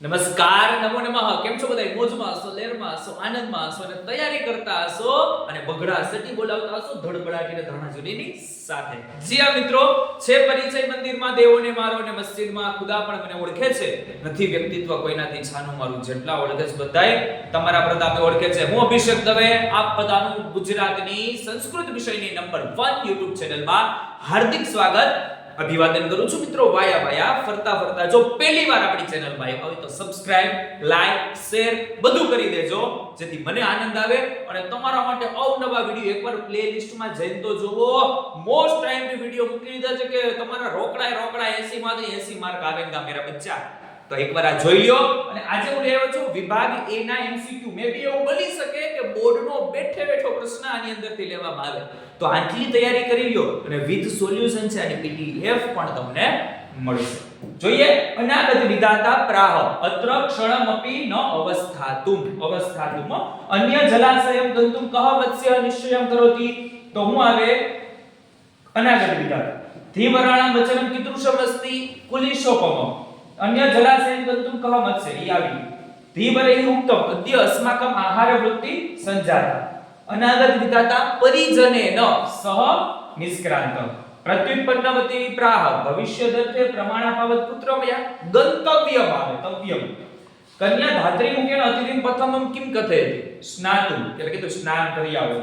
નમસ્કાર, નમો નમઃ. કેમ છો બધા મોજમાં હશો લેરમાં હશો, આનંદમાં હશો અને તૈયારી કરતા હશો અને બગડા સટી બોલાવતા હશો ધડબડાટીને ધરણાજુલીની સાથે. જી આ મિત્રો. છે પરિચય મંદિરમાં, દેવોને મારો અને મસ્જિદમાં ખુદા પણ મને ઓળખે છે. નથી વ્યક્તિત્વ કોઈનાથી છાનું, મારું જેટલા ઓળખે છે બધાય, તમારા પ્રતાપે ઓળખે છે. હું અભિષેક દવે, આપ બધાનું ગુજરાતની સંસ્કૃત વિષયની નંબર 1 YouTube ચેનલમાં હાર્દિક સ્વાગત. અભિવાદન કરું છું. મિત્રો, વાયા વાયા, ફરતા ફરતા, જો પહેલી વાર આપણી ચેનલમાં આવ્યા હોય તો સબસ્ક્રાઇબ લાઈક શેર બધું કરી દેજો, જેથી મને આનંદ આવે અને તમારા માટે અવનવા વિડિયો એકવાર પ્લેલિસ્ટમાં જઈને તો જુઓ. મોસ્ટ ટાઈમ વિડિયો મૂકી દીધા છે કે તમારા રોકડા રોકડા 80 માંથી 80 માર્ક આવે મેરા બચ્ચા. તો એકવાર આ જોઈ લ્યો. અને આજે હું લેવો છું વિભાગ એ ના એમસીક્યુ મે બી એવું બની શકે કે બોર્ડનો બેઠે બેઠો પ્રશ્ન આની અંદરથી લેવામાં આવે. તો આટલી તૈયારી કરી લ્યો અને વિથ સોલ્યુશન છે અને પીડીએફ પણ તમને મળશે. જોઈએ. અનાગત વિધાતા પ્રાહ. અત્ર ક્ષણમપી ન અવસ્થાતુમ. અવસ્થાતુમ. અન્ય જલાશયમ ગંતુમ કહ વત્સ્ય નિશ્ચયમ કરોતિ. તો હું આવે અનાગત વિધાતા. ધીમરાણા વચનમ કીદૃશમ અસ્તિ કુલિશોપમ. અન્ય જલાશયમ ગંતુમ કહ મત્સ્ય ઈ આવી ધીવરૈ ઉક્તમ અદ્ય અસ્માકમ આહાર વૃત્તિ સંજાતા. અનાગત વિધાતા પરિજને ન, સહ નિષ્ક્રાંત પ્રત્યુત્પન્નવતી પ્રાહ ભવિષ્યદર્થે પ્રમાણાપાવત પુત્રમયા, ગંતવ્યમ આવે, તવ્યમ. કન્યા ધાત્રી મુકેન અતિથિમ પ્રથમમ કિમ કથયતિ? સ્નાતું, એટલે કે તો સ્નાન કરી આવો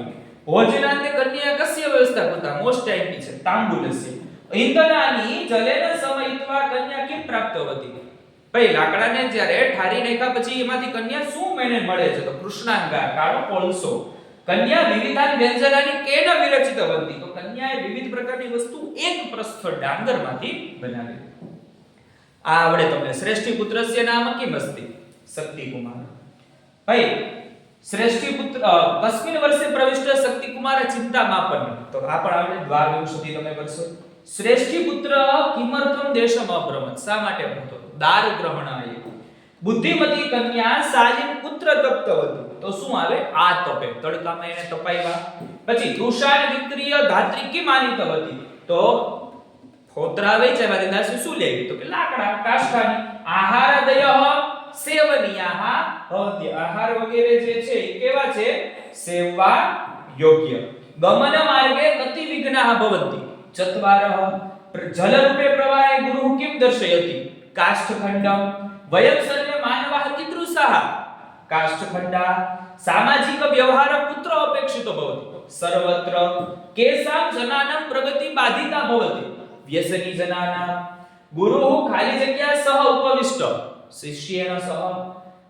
ભોજનાંતે કન્યા કસ્ય વ્યવસ્થા કરતા મોસ્ટ ટાઈમ છે, તાંબુલસ્ય. ઇંધનાની જલેન સમયિત્વા કન્યા કિમ પ્રાપ્તવતી ભાઈ, લાકડાને જ્યારે ઠારી નાખ્યા પછી એમાંથી કન્યા શું મેને મળે છે? તો કૃષ્ણાંગા, કાળો કોલસો. કન્યા વિવિધાન વ્યંજનાની કેન વિરચિત બનતી? તો કન્યાએ વિવિધ પ્રકારની વસ્તુ એક પ્રસ્થ ડાંગરમાંથી બનાવી. આ આવડે તમને શ્રેષ્ઠી પુત્રસ્ય નામ કિમ અસ્તિ શક્તિકુમાર. ભાઈ શ્રેષ્ઠી પુત્ર કસ્મિન વર્ષે પ્રવિષ્ટ શક્તિકુમાર ચિંતા માપન તો આ પણ આવડે, દ્વાર સુધી તમે કરશો. શ્રેષ્ઠી પુત્ર કિમર્થમ દેશમ અભ્રમત શા માટે ભણતો દાર ગ્રહણાય બુદ્ધિમતી કન્યા સાલિમ પુત્ર તપ્તવતી. તો શું આવે? આ તપે. તડકામાં એને તપાવ્યા પછી તૃષાન વિક્રિય ધાત્રી કિમ આનિતવતી તો ફોતરા વેચાવા દેના શું શું લેવી? તો કે લાકડા, કાષ્ઠાની. આહારદય સેવનીયાહ ભવતી આહાર વગેરે જે છે એ કેવા છે? સેવવા યોગ્ય. ગમન માર્ગે ગતિ વિઘ્નાહ ભવંતિ. ચત્વારઃ પ્ર- જલરૂપે પ્રવાહે ગુરુઃ કિમ દર્શયતિ કાષ્ઠખંડમ વયમ સર્વે માનવાઃ કીદૃશાઃ કાષ્ઠખંડા સામાજિક વ્યવહાર પુત્ર અપેક્ષિતો ભવતિ સર્વત્ર કેસામ જનાનામ પ્રગતિ બાધિતા ભવતિ વ્યસની જનાનામ ગુરુઃ ખાલી જગ્યા સહ ઉપવિષ્ટ શિષ્યેન સહ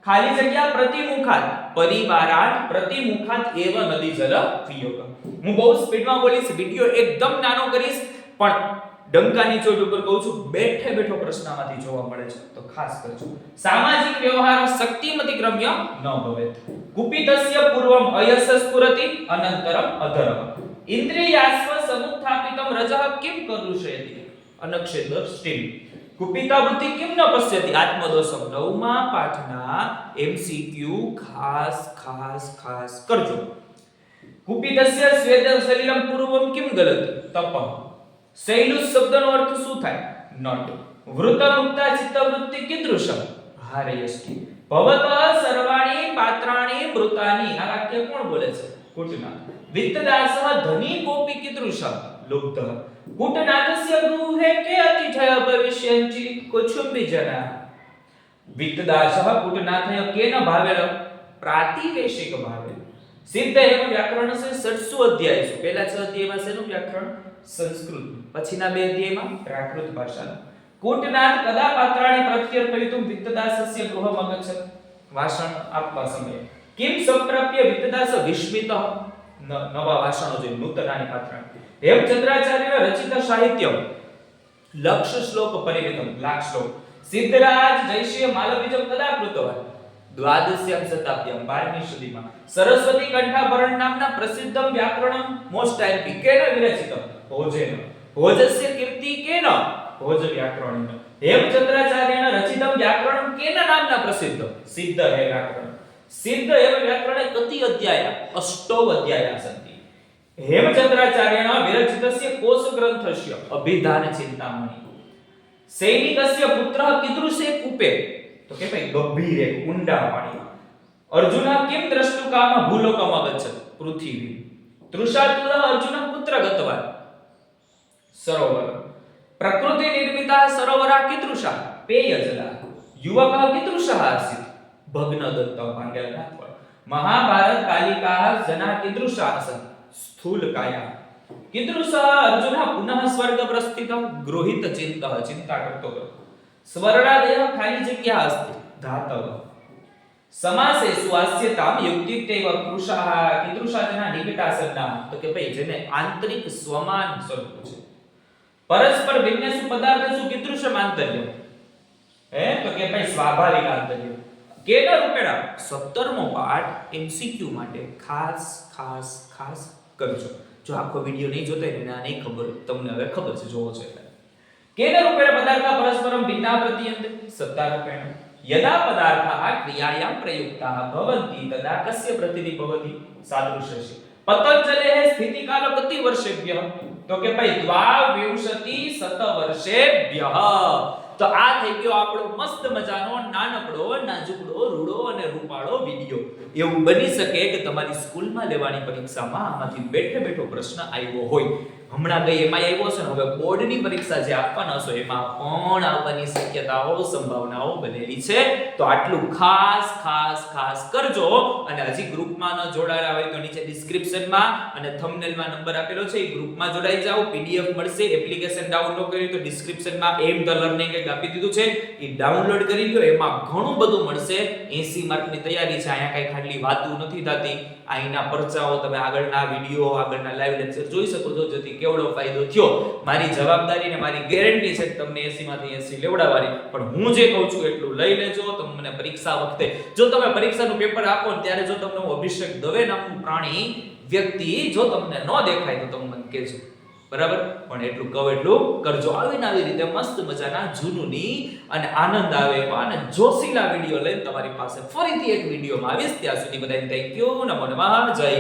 ખાલી જગ્યા પ્રતિમુખાત પરિવારાત પ્રતિમુખાત એવ નદી જલ વિયોગ હું બહુ સ્પીડમાં બોલીશ, વિડિયો એકદમ નાનો કરીશ, પણ ડંકાની ચોટ ઉપર કહું છું, બેઠે બેઠો પ્રશ્નમાંથી જોવા મળે છે. તો ખાસ કરજો. સામાજિક વ્યવહાર શક્તિમતી ક્રમ્ય ન ભવે કુપિતસ્ય પૂર્વમ અયસ સ્ફુરતિ અનંતરમ અધરમ. ઇન્દ્રિયાસ્વ સમુત્થાપિતમ રજઃ કિમ કરુષયતિ અનક્ષેદ સ્ટીમ. કુપિતા વૃત્તિ કિમ ન પશ્યતિ? આત્મદોષમ નવમા પાઠના એમસીક્યુ ખાસ ખાસ ખાસ કરજો. કુપિતસ્ય સ્વેદ શરીરમ પૂર્વમ કિમ ગલત? તપ. શૈલુ શબ્દનો અર્થ શું થાય? નોટ. વૃત મુક્તા ચિત્ત વૃત્તિ કીદૃશમ? હારયષ્ટિ. ભવત સર્વાણી પાત્રાણી મૃતાની. આ વાક્ય કોણ બોલે છે? કુટના વિત્તદાસઃ ધની કોપી કીદૃશમ? લુપ્ત. કુટનાથસ્ય ગૃહે કે અતિથય ભવિષ્યંચિ કુછુંબી જના વિત્તદાસઃ કુટનાથય કેન ભાવેર? પ્રાતિવેશિક ભાવે સિદ્ધ વ્યાકરણ છે ષટસુ અધ્યાય છે. પહેલા છ અધ્યાયમાં શેનું વ્યાકરણ? સંસ્કૃત. પછીના બે અધ્યાયમાં પ્રાકૃત ભાષાનું. કુટનાથ કદા પાત્રાણી પ્રત્યર્પયિતુમ વિત્તદાસસ્ય ગૃહમ અગચ્છત ભાષણ આપવા સમયે. કિમ સંપ્રાપ્ય વિત્તદાસ વિસ્મિત? નવા ભાષણો જે નૂતનાની પાત્રાણી હેમચંદ્રાચાર્યના રચિત સાહિત્યમ. લક્ષ શ્લોક પરિમિતમ. લાખ શ્લોક. સિદ્ધરાજ જયશ્રી માલવીજમ કદા કૃતવાન દ્વાદશ્યમ શતાબ્દીમ 12મી સદીમાં. સરસ્વતી કંઠાભરણ નામના પ્રસિદ્ધમ વ્યાકરણમ મોસ્ટ આઈપી કેન વિરચિતમ ભોજેન. ભોજસ્ય કીર્તિ કેન? ભોજ વ્યાકરણ હેમચંદ્રાચાર્યના રચિતમ વ્યાકરણમ કેન નામના પ્રસિદ્ધ? સિદ્ધ હે વ્યાકરણ. સિદ્ધ હે વ્યાકરણે કતિ અધ્યાય અષ્ટૌ અધ્યાયા સન્તિ હેમચંદ્રાચાર્યના વિરચિતસ્ય કોશ ગ્રંથસ્ય અભિધાન ચિંતામણી. સૈનિકસ્ય પુત્ર કીદૃશે કૂપે. તો કે ભાઈ ગંભીર એક ઊંડા પાણીમાં અર્જુના કેમ દ્રષ્ટુકામાં ભૂલોકમ ગચ્છત પૃથ્વી. તૃષાતુર અર્જુન પુત્ર ગતવાન સરોવર. પ્રકૃતિ નિર્મિતા સરોવરા કિતૃષા, પેયજલા. યુવકઃ કિતૃષા આસિત ભગ્ન દત્ત પાંડ્યનાથ મહાભારત કાલિકા જના કીદૃશા આસન. સ્થૂલ કાયા. કીદૃશ અર્જુન પુનઃ સ્વર્ગ પ્રસ્થિત ગૃહિત ચિંતઃ ચિંતા કરતો હતો સ્વર્ણાદય ખાલી જગ્યા અસ્તિ ધાતવ. સમાસે સ્વાસ્યતામ યુક્તિતેવ કૃષાહ કીદૃશાજના નિકટાસના તો કે ભાઈ, જેને આંતરિક સ્વમાન સ્વરૂપ છે. પરસ્પર ભિન્નેષુ પદાર્થેષુ કીદૃશમ આંતર્ય. હે? તો કે ભાઈ, સ્વાભાવિક આંતર્ય. કેના રૂપેડા 17મો પાઠ એમસીક્યુ માટે ખાસ ખાસ ખાસ કરજો. જો આખો વિડિયો નહીં જોતા હોય ને આ નહીં ખબર. તમને હવે ખબર છે, જોવો છે પદાર્થા પરસ્પરમ ભિન્ના પ્રતીયન્તે સત્તા રૂપેણ. યદા પદાર્થાः ક્રિયાયામ પ્રયુક્તાः ભવन्ति તદા કસ્ય પ્રતિનિધિ ભવતિ. સાદૃશ્યસ્ય પતંજલેઃ સ્થિતિકાલ કતિ વર્ષેભ્ય તો કે ભાઈ દ્વાવિંશતિ શત વર્ષેભ્ય તો આ થઈ ગયો આપણો મસ્ત મજાનો નાનકડો, નાજુકડો, રૂડો અને રૂપાળો વિડિયો. એવું બની શકે કે તમારી સ્કૂલમાં લેવાની પરીક્ષામાં આમાંથી બેઠે બેઠો પ્રશ્ન આવ્યો હોય. હમણાં ગઈ એમાં આવ્યો છે હવે બોર્ડની પરીક્ષા જે આપવાના છો એમાં પણ આવવાની શક્યતાઓ, સંભાવનાઓ બનેલી છે. તો આટલું ખાસ ખાસ ખાસ કરજો. અને હજી ગ્રુપમાં ન જોડાયા હોય તો નીચે ડિસ્ક્રિપ્શનમાં અને થંબનેલમાં નંબર આપેલો છે. એ ગ્રુપમાં જોડાઈ જાઓ પીડીએફ મળશે એપ્લિકેશન ડાઉનલોડ કરી તો ડિસ્ક્રિપ્શનમાં એમ ધ લર્નિંગ એક આપી દીધું છે. એ ડાઉનલોડ કરી લો એમાં ઘણું બધું મળશે. 80 માર્કની તૈયારી છે, અહીંયા કઈ ખાલી વાતું નથી થતી. અહીંના પરચાઓ તમે આગળના વીડિયો આગળના લાઈવ લેક્ચર જોઈ શકો છો, જેથી કેવડો ફાયદો થયો. મારી જવાબદારી ને મારી ગેરંટી છે તમને 80 માંથી 80 લેવડાવવાની. પણ હું જે કહું છું, એટલું લઈ લેજો. તમને પરીક્ષા વખતે, જો તમે પરીક્ષાનું પેપર આપો ત્યારે જો તમને હું અભિષેક દવે નામનું પ્રાણી વ્યક્તિ જો તમને ન દેખાય, તો તમે મને કહેજો. બરાબર? પણ એટલું કહો, એટલું કરજો. આવી ને આવી રીતે મસ્ત મજાના જૂનુની અને આનંદ આવે એવા અને જોશીલા વીડિયો લઈને તમારી પાસે ફરીથી એક વિડીયોમાં આવીશ. ત્યાં સુધી બધાને થેન્ક યુ નમો નમઃ. જય